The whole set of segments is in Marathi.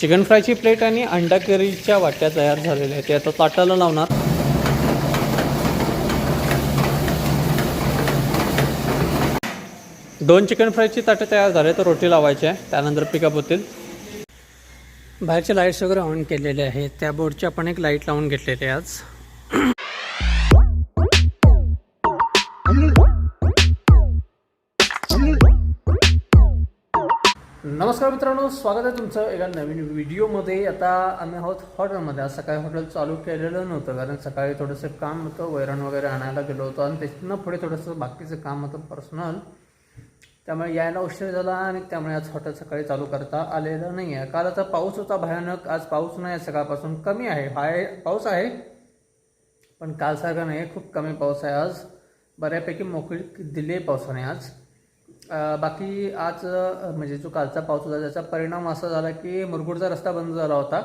चिकन फ्रायची प्लेट आणि अंडा करीच्या वाट्या तयार झालेल्या आहेत. ते आता ताटाला लावणार. दोन चिकन फ्रायची ताटे तयार झाले तर रोटी लावायची आहे. त्यानंतर पिकअप होतील. बाहेरचे लाईट्स वगैरे ऑन केलेले आहेत. त्या बोर्डची आपण एक लाइट लावून घेतलेली आहे आज. नमस्कार मित्रांनो स्वागत आहे तुमचं एका नवीन व्हिडिओमध्ये. आता आम्ही आहोत हॉटेलमध्ये. आज सकाळी हॉटेल चालू केलेलं नव्हतं कारण सकाळी थोडंसं काम होतं वैरण वगैरे आणायला गेलो होतो आणि त्याच्यानं पुढे थोडंसं बाकीचं काम होतं पर्सनल त्यामुळे यायला उशीर झाला आणि त्यामुळे आज हॉटेल सकाळी चालू करता आलेलं नाही आहे काल आता पाऊस होता भयानक. आज पाऊस नाही आहे सकाळपासून कमी आहे. हाय पाऊस आहे पण कालसारखा नाही आहे खूप कमी पाऊस आहे आज. बऱ्यापैकी मोकळी दिली पावसाने आज. बाकी आज म्हणजे जो कालचा पाऊस होता त्याचा परिणाम असा झाला की मुरगुडचा रस्ता बंद झाला होता.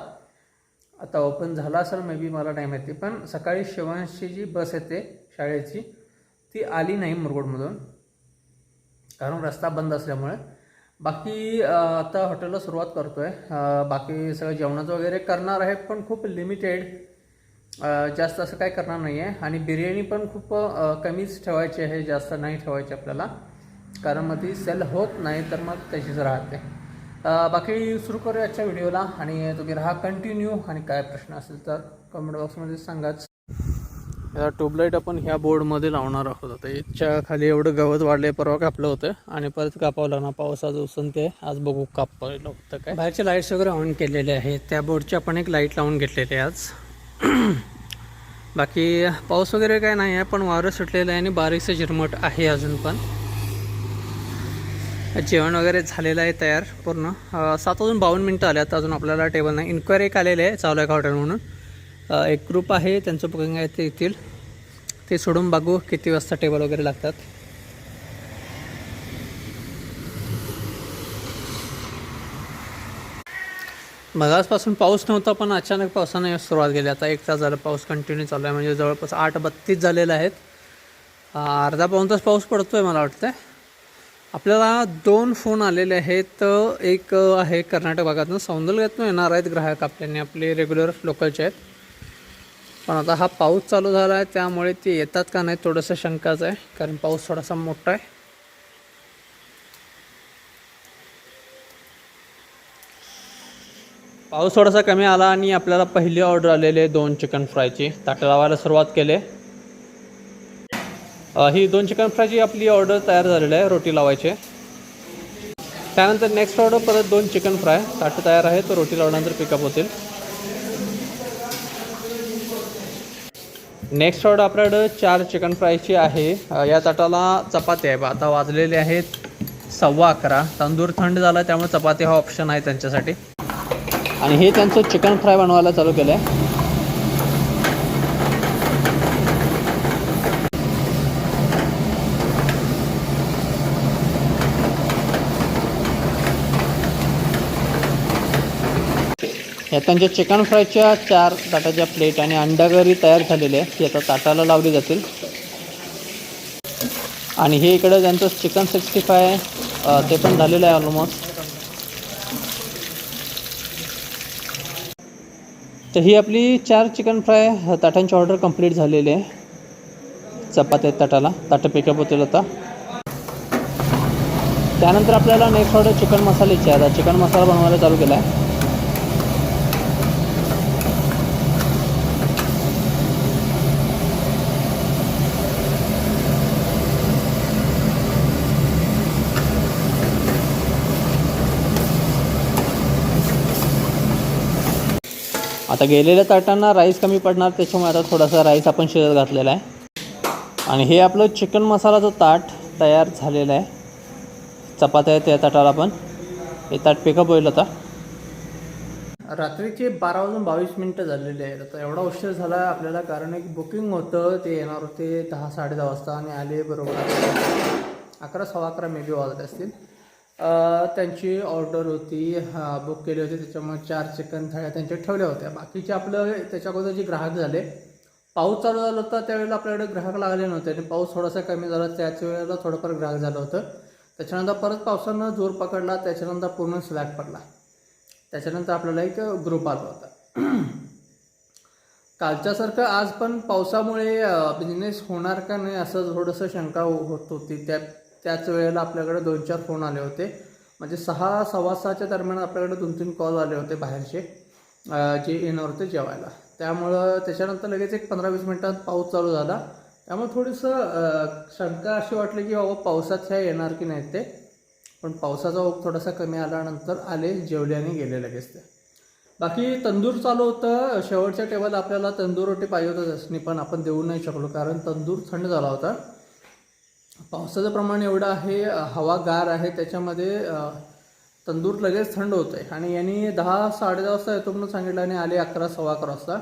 आता ओपन झाला असेल मे बी मला नाही माहिती पण सकाळी शिवांशी जी बस येते शाळेची ती आली नाही मुरगुडमधून. कारण रस्ता बंद असल्यामुळे. बाकी आता हॉटेलला सुरुवात करतो आहे बाकी सगळं जेवणाचं वगैरे करणार आहे पण खूप लिमिटेड जास्त असं काय करणार नाही आहे आणि बिर्याणी पण खूप कमीच ठेवायची आहे जास्त नाही ठेवायची आपल्याला. कारण मग ती सेल होत नाही तर मग तशीच राहते. बाकी सुरू करूया आजच्या व्हिडिओला आणि तुम्ही राहा कंटिन्यू आणि काय प्रश्न असेल तर कमेंट बॉक्समध्ये सांगाच. या ट्यूबलाईट आपण ह्या बोर्डमध्ये लावणार आहोत. आता याच्या खाली एवढं गवत वाढले परवा कापलं होतं आणि परत कापावं लागणार. पावसाचं उसून ते आज बघू कापायला होतं काय. बाहेरचे लाईट्स वगैरे ऑन केलेले आहेत. त्या बोर्डची आपण एक लाइट लावून घेतलेली आहे आज. बाकी पाऊस वगैरे काय नाही आहे पण वारं सुटलेलं आहे आणि बारीकचं झिरमट आहे अजून पण. जेवण वगैरे झालेलं आहे तयार पूर्ण. सात वाजून बावन्न मिनटं आले आता अजून आपल्याला टेबल नाही. इन्क्वायरी एक आलेली आहे चालू आहे का हॉटेल म्हणून. एक ग्रुप आहे त्यांचं बुकिंग आहे ते येतील. ते सोडून बघू किती वाजता टेबल वगैरे लागतात. मगासपासून पाऊस नव्हता पण अचानक पावसाने सुरुवात केली. आता एक तास झाला पाऊस कंटिन्यू चालू आहे. म्हणजे जवळपास आठ बत्तीस झालेले आहेत. अर्धा पाऊण तास पाऊस पडतो आहे मला वाटतं आपल्याला दोन फोन आलेले आहेत. एक आहे कर्नाटक भागातून. सौंदर्यातून येणार आहेत ग्राहक आपल्याने आपले रेग्युलर लोकलचे आहेत. पण आता हा पाऊस चालू झाला आहे त्यामुळे ते येतात का नाही थोडंसं शंकाच आहे कारण पाऊस थोडासा मोठा आहे. पाऊस थोडासा कमी आला आणि आपल्याला पहिली ऑर्डर आलेली आहे दोन चिकन फ्रायची ताटं लावायला सुरुवात केली आहे. ही दोन चिकन फ्रायची आपली ऑर्डर तयार झालेली आहे रोटी लावायची. त्यानंतर नेक्स्ट ऑर्डर परत दोन चिकन फ्राय. ताटं तयार आहे तर रोटी लावल्यानंतर पिकअप होतील. नेक्स्ट ऑर्डर आपल्याकडं चार चिकन फ्रायची आहे. या ताटाला चपाती आहे. आता वाजलेले आहेत सव्वा अकरा. तंदूर थंड झाला त्यामुळे चपाती हा ऑप्शन आहे त्यांच्यासाठी. आणि हे त्यांचं चिकन फ्राय बनवायला चालू केलं आहे त्यांच्या चिकन फ्रायच्या चार ताटाच्या प्लेट आणि अंडागरी तयार झालेले आहेत. ती आता ताटाला लावली जातील. आणि हे इकडं त्यांचं चिकन सिक्स्टी फाय ते पण झालेलं आहे ऑलमोस्ट तर ही आपली चार चिकन फ्राय ताटांची ऑर्डर कंप्लीट झालेली आहे. चपात्या आहेत ताटाला. ताटं पिकअप होतील आता. त्यानंतर आपल्याला नेक्स्ट ऑर्डर चिकन मसाल्याची आहे. आता चिकन मसाला बनवायला चालू केला आहे आता गेलेल्या ताटांना राईस कमी पडणार त्याच्यामुळे आता थोडासा राईस आपण शिजत घातलेला आहे. आणि हे आपलं चिकन मसालाचं ताट तयार झालेलं आहे. चपात्या त्या ताटाला पण हे ताट पिकअप होईल आता. रात्रीचे बारा वाजून बावीस मिनटं झालेले आहेत. आता एवढा उशीर झाला आपल्याला कारण एक बुकिंग होतं ते येणार होते दहा साडे दहा वाजता आणि आले बरोबर अकरा सव्वा अकरा मे बी वाजत असतील. त्यांची ऑर्डर होती हा बुक केली होती त्याच्यामुळे चार चिकन थाळ्या त्यांच्या ठेवल्या होत्या. बाकीचे आपलं त्याच्या अगोदर जे ग्राहक झाले पाऊस चालू झाला होता त्यावेळेला आपल्याकडे ग्राहक लागले नव्हते. आणि पाऊस थोडासा कमी झाला त्याच वेळेला थोडंफार ग्राहक झालं होतं. त्याच्यानंतर परत पावसानं जोर पकडला त्याच्यानंतर पूर्ण स्लॅग पडला. त्याच्यानंतर आपल्याला एक ग्रुप आला होता. कालच्यासारखं आज पण पावसामुळे बिझनेस होणार का नाही असं थोडंसं शंका होत होती. त्या त्याच वेळेला आपल्याकडे दोन चार फोन आले होते. म्हणजे सहा सव्वा सहाच्या दरम्यान आपल्याकडे दोन तीन कॉल आले होते बाहेरचे जे येणार होते जेवायला. त्यामुळं त्याच्यानंतर लगेच एक पंधरा वीस मिनिटात पाऊस चालू झाला. त्यामुळे थोडंसं शंका अशी वाटली की बाबा पावसात ह्या येणार की नाही ते. पण पावसाचा ओघ थोडासा कमी आल्यानंतर आले जेवले आणि गेले लगेच ते. बाकी तंदूर चालू होतं. शेवटच्या टेबल आपल्याला तंदूर रोटी पाहिजे होतं त्यासनी पण आपण देऊ नाही शकलो कारण तंदूर थंड झाला होता. पावसाचं प्रमाण एवढं आहे हवा गार आहे त्याच्यामध्ये तंदूर लगेच थंड होतं आहे आणि यांनी दहा साडेदहा वाजता येतो म्हणून सांगितलं आणि आले अकरा सव्वा अकरा वाजता.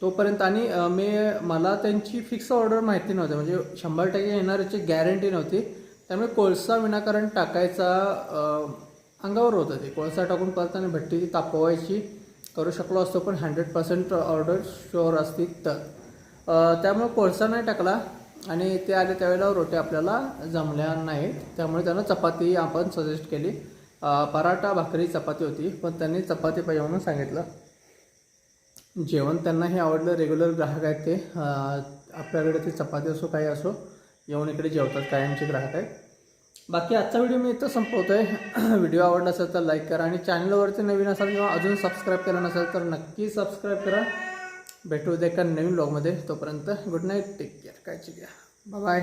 तोपर्यंत आणि मी मला त्यांची फिक्स ऑर्डर माहिती नव्हती. म्हणजे शंभर टक्के येणार याची गॅरंटी नव्हती. त्यामुळे कोळसा विनाकारण टाकायचा अंगावर होतं ते. कोळसा टाकून परत आणि भट्टी तापवायची करू शकलो असतो पण हंड्रेड पर्सेंट ऑर्डर शुअर असती तर. त्यामुळे कोळसा नाही टाकला. आणि ते आले त्यावेळेला रोटी आपल्याला जमल्या नाहीत. त्यामुळे त्यांना चपाती आपण सजेस्ट केली. पराठा भाकरी चपाती होती पण त्यांनी चपाती पाहिजे म्हणून सांगितलं. जेवण त्यांनाही आवडलं रेग्युलर ग्राहक आहेत ते. आपल्याकडे ते चपाती असो काही असो येऊन इकडे जेवतात कायमचे ग्राहक आहेत. बाकी आजचा व्हिडिओ मी इथं संपवतो आहे व्हिडिओ आवडला असेल तर लाईक करा आणि चॅनलवरती नवीन असाल किंवा अजून सबस्क्राईब केला नसेल तर नक्की सबस्क्राईब करा. भेटू उद्या एका नवीन ब्लॉगमध्ये तोपर्यंत गुड नाईट टेक केअर काळजी घ्या. बाय